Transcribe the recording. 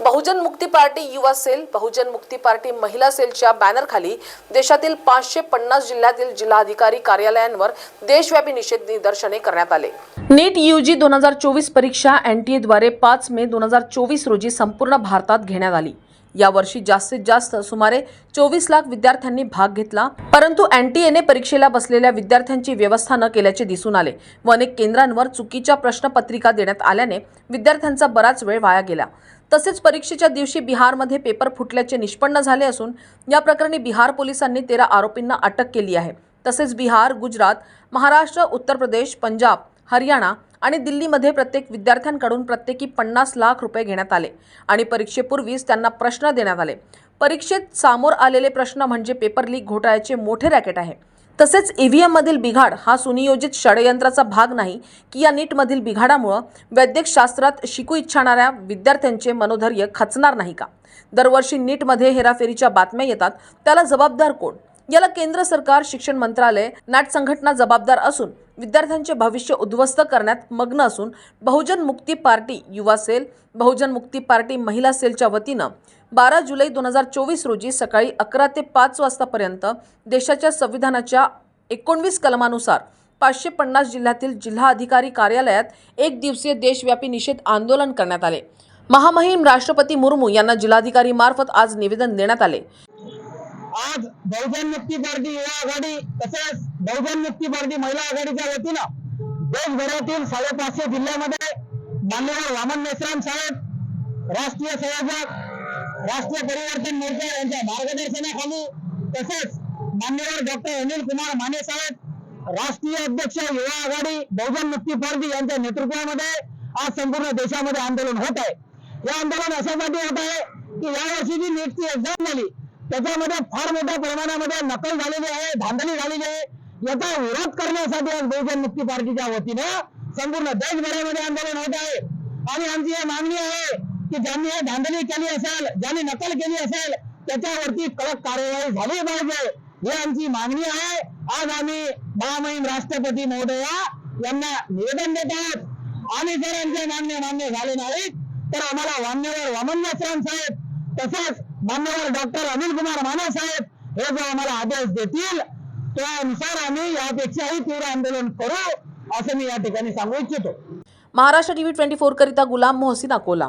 बहुजन मुक्ती पार्टी युवा सेल बहुजन मुक्ती पार्टी महिला सेलच्या बॅनरखाली देशातील पाचशे पन्नास जिल्ह्यातील जिल्हाधिकारी कार्यालयांवर देशव्यापी निषेध निदर्शने करण्यात आले. नीट यूजी दोन हजार चोवीस परीक्षा एनटीएद्वारे पाच मे दोन हजार चोवीस रोजी संपूर्ण भारतात घेण्यात आली. यावर्षी जास्तीत जास्त सुमारे चोवीस लाख विद्यार्थ्यांनी भाग घेतला. परंतु एनटीएने परीक्षेला बसलेल्या विद्यार्थ्यांची व्यवस्था न केल्याचे दिसून आले व अनेक केंद्रांवर चुकीच्या प्रश्नपत्रिका देण्यात आल्याने विद्यार्थ्यांचा बराच वेळ वाया गेला. तसेच परीक्षेच्या दिवशी बिहारमध्ये पेपर फुटल्याचे निष्पन्न झाले असून या प्रकरणी बिहार पोलिसांनी तेरा आरोपींना अटक केली आहे. तसेच बिहार गुजरात महाराष्ट्र उत्तर प्रदेश पंजाब हरियाणा आणि दिल्लीमध्ये प्रत्येक विद्यार्थ्यांकडून प्रत्येकी पन्नास लाख रुपये घेण्यात आले आणि परीक्षेपूर्वीच त्यांना प्रश्न देण्यात आले. परीक्षेत सामोर आलेले प्रश्न म्हणजे पेपर लीक घोटाळ्याचे मोठे रॅकेट आहे. तसेच ईव्हीएम मधील बिघाड हा सुनियोजित षडयंत्राचा भाग नाही की या नीटमधील बिघाडामुळं वैद्यकशास्त्रात शिकू इच्छाणाऱ्या विद्यार्थ्यांचे मनोधैर्य खचणार नाही का? दरवर्षी नीटमध्ये हेराफेरीच्या बातम्या येतात. त्याला जबाबदार कोण? याला केंद्र सरकार शिक्षण मंत्रालय नाट संघटना जबाबदार असून विद्यार्थ्यांचे भविष्य उद्ध्वस्त करण्यात मग्न असून बहुजन मुक्ती पार्टी युवा सेल बहुजन मुक्ती पार्टी महिला सेलच्या वतीनं बारा जुलै दोन हजार चोवीस रोजी सकाळी अकरा ते पाच वाजतापर्यंत देशाच्या संविधानाच्या एकोणवीस कलमानुसार पाचशे पन्नास जिल्ह्यातील जिल्हा अधिकारी कार्यालयात एक दिवसीय देशव्यापी निषेध आंदोलन करण्यात आले. महामहिम राष्ट्रपती मुर्मू यांना जिल्हाधिकारी मार्फत आज निवेदन देण्यात आले. आज बहुजन मुक्ती पार्टी युवा आघाडी तसेच बहुजन मुक्ती पार्टी महिला आघाडीच्या वतीनं देशभरातील साडेपाचशे जिल्ह्यामध्ये मान्यवर वामन मेश्राम साहेब राष्ट्रीय संयोजक राष्ट्रीय परिवर्तन मोर्चा यांच्या मार्गदर्शनाखाली तसेच मान्यवर डॉक्टर अनिल कुमार माने साहेब राष्ट्रीय अध्यक्ष युवा आघाडी बहुजन मुक्ती पार्टी यांच्या नेतृत्वामध्ये आज संपूर्ण देशामध्ये आंदोलन होत आहे. हे आंदोलन अशासाठी होत आहे की यावर्षी जी नीटची एक्झाम झाली. त्याच्यामध्ये फार मोठ्या प्रमाणामध्ये नकल झालेली आहे धांदली झालेली आहे. याचा विरोध करण्यासाठी आज बहुजन मुक्ती पार्टीच्या वतीनं संपूर्ण देशभरामध्ये आंदोलन होत आहे. आणि आमची ही मागणी आहे की ज्यांनी हे धांदली केली असेल ज्यांनी नकल केली असेल त्याच्यावरती कडक कार्यवाही झाली पाहिजे. ही आमची मागणी आहे. आज आम्ही महामहिम राष्ट्रपती महोदया यांना निवेदन देत आहोत. आणि जर आमच्या मान्य मान्य झाले नाहीत तर आम्हाला वामनेवर वामन साहेब तसेच मान्यवर डॉक्टर अनिल कुमार माने साहेब हे जो आम्हाला आदेश देतील त्यानुसार आम्ही यापेक्षाही तीव्र आंदोलन करू असं मी या ठिकाणी सांगू इच्छितो. महाराष्ट्र टीव्ही ट्वेंटी फोर करिता गुलाम मोहसिन अकोला.